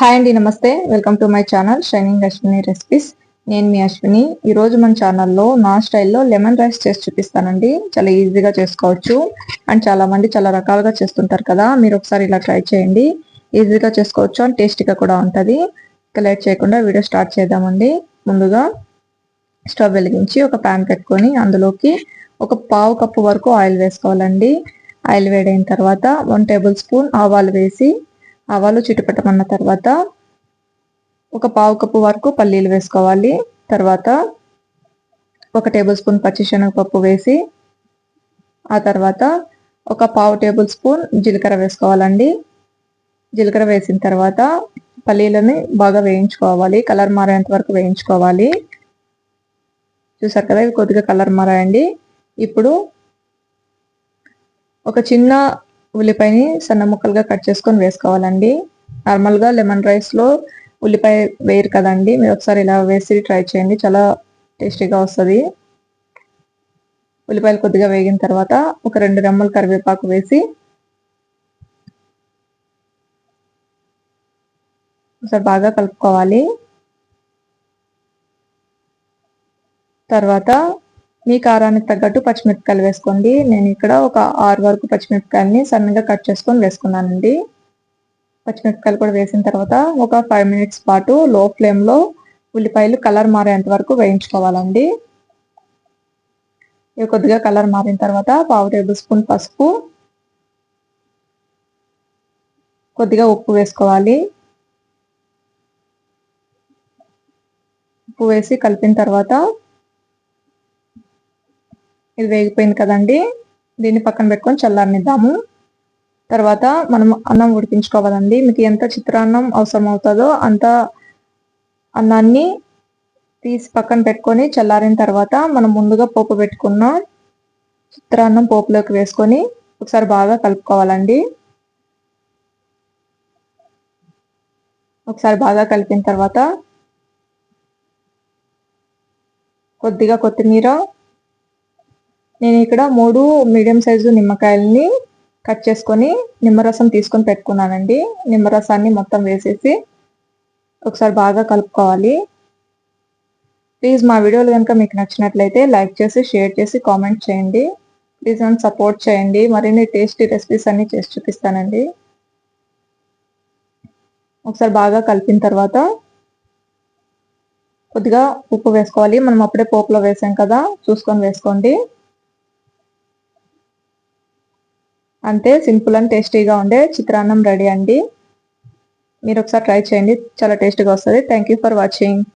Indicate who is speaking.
Speaker 1: Hi అండి నమస్తే. Welcome to my channel shining Ashwini recipes నేను మీ అశ్విని. ఈరోజు మన ఛానల్లో నా స్టైల్లో లెమన్ రైస్ చేసి చూపిస్తానండి. చాలా ఈజీగా చేసుకోవచ్చు. అండ్ చాలామంది చాలా రకాలుగా చేస్తుంటారు కదా. మీరు ఒకసారి ఇలా ట్రై చేయండి. ఈజీగా చేసుకోవచ్చు అండ్ టేస్టీగా కూడా ఉంటుంది. ఇక లేట్ చేయకుండా వీడియో స్టార్ట్ చేద్దామండి. ముందుగా స్టవ్ వెలిగించి ఒక ప్యాన్ పెట్టుకొని అందులోకి ఒక పావు కప్పు వరకు ఆయిల్ వేసుకోవాలండి. ఆయిల్ వేడైన తర్వాత వన్ టేబుల్ స్పూన్ ఆవాలు వేసి ఆవాలు చిటుపట్టమన్న తర్వాత ఒక పావు కప్పు వరకు పల్లీలు వేసుకోవాలి. తర్వాత ఒక టేబుల్ స్పూన్ పచ్చిశనగపప్పు వేసి ఆ తర్వాత ఒక పావు టేబుల్ స్పూన్ జీలకర్ర వేసుకోవాలండి. జీలకర్ర వేసిన తర్వాత పల్లీలని బాగా వేయించుకోవాలి. కలర్ మారేంత వరకు వేయించుకోవాలి. చూసారు కదా ఇవి కొద్దిగా కలర్ మారాయండి. ఇప్పుడు ఒక చిన్న ఉల్లిపాయని సన్న ముక్కలుగా కట్ చేసుకొని వేసుకోవాలండి. నార్మల్గా లెమన్ రైస్లో ఉల్లిపాయ వేయరు కదండి. మీరు ఒకసారి ఇలా వేసి ట్రై చేయండి. చాలా టేస్టీగా వస్తుంది. ఉల్లిపాయలు కొద్దిగా వేగిన తర్వాత ఒక రెండు రెమ్మలు కరివేపాకు వేసి ఒకసారి బాగా కలుపుకోవాలి. తర్వాత మీ కారానికి తగ్గట్టు పచ్చిమిరపకాయలు వేసుకోండి. నేను ఇక్కడ ఒక ఆరు వరకు పచ్చిమిరపకాయలని సన్నగా కట్ చేసుకొని వేసుకున్నానండి. పచ్చిమిరపకాయలు కూడా వేసిన తర్వాత ఒక ఫైవ్ మినిట్స్ పాటు లో ఫ్లేమ్లో ఉల్లిపాయలు కలర్ మారేంత వరకు వేయించుకోవాలండి. ఇవి కొద్దిగా కలర్ మారిన తర్వాత పావు టేబుల్ స్పూన్ పసుపు కొద్దిగా ఉప్పు వేసుకోవాలి. ఉప్పు వేసి కలిపిన తర్వాత ఇది వేగిపోయింది కదండి. దీన్ని పక్కన పెట్టుకొని చల్లారనిద్దాము. తర్వాత మనం అన్నం ఉడికించుకోవాలండి. మీకు ఎంత చిత్రాన్నం అవసరం అవుతుందో అంత అన్నాన్ని తీసి పక్కన పెట్టుకొని చల్లారిన తర్వాత మనం ముందుగా పోపు పెట్టుకున్న చిత్రాన్నం పోపులోకి వేసుకొని ఒకసారి బాగా కలుపుకోవాలండి. ఒకసారి బాగా కలిపిన తర్వాత కొద్దిగా కొత్తిమీర నేను ఇక్కడ మూడు మీడియం సైజు నిమ్మకాయలని కట్ చేసుకొని నిమ్మరసం తీసుకొని పెట్టుకున్నానండి. నిమ్మరసాన్ని మొత్తం వేసేసి ఒకసారి బాగా కలుపుకోవాలి. ప్లీజ్ మా వీడియోలు కనుక మీకు నచ్చినట్లయితే లైక్ చేసి షేర్ చేసి కామెంట్ చేయండి. ప్లీజ్ నన్ను సపోర్ట్ చేయండి. మరిన్ని టేస్టీ రెసిపీస్ అన్నీ చేసి చూపిస్తానండి. ఒకసారి బాగా కలిపిన తర్వాత కొద్దిగా ఉప్పు వేసుకోవాలి. మనం అప్పుడే పోపులో వేసాం కదా చూసుకొని వేసుకోండి. అంతే సింపుల్ అండ్ టేస్టీగా ఉండే చిత్రాన్నం రెడీ అండి. మీరు ఒకసారి ట్రై చేయండి. చాలా టేస్టీగా వస్తుంది. Thank for watching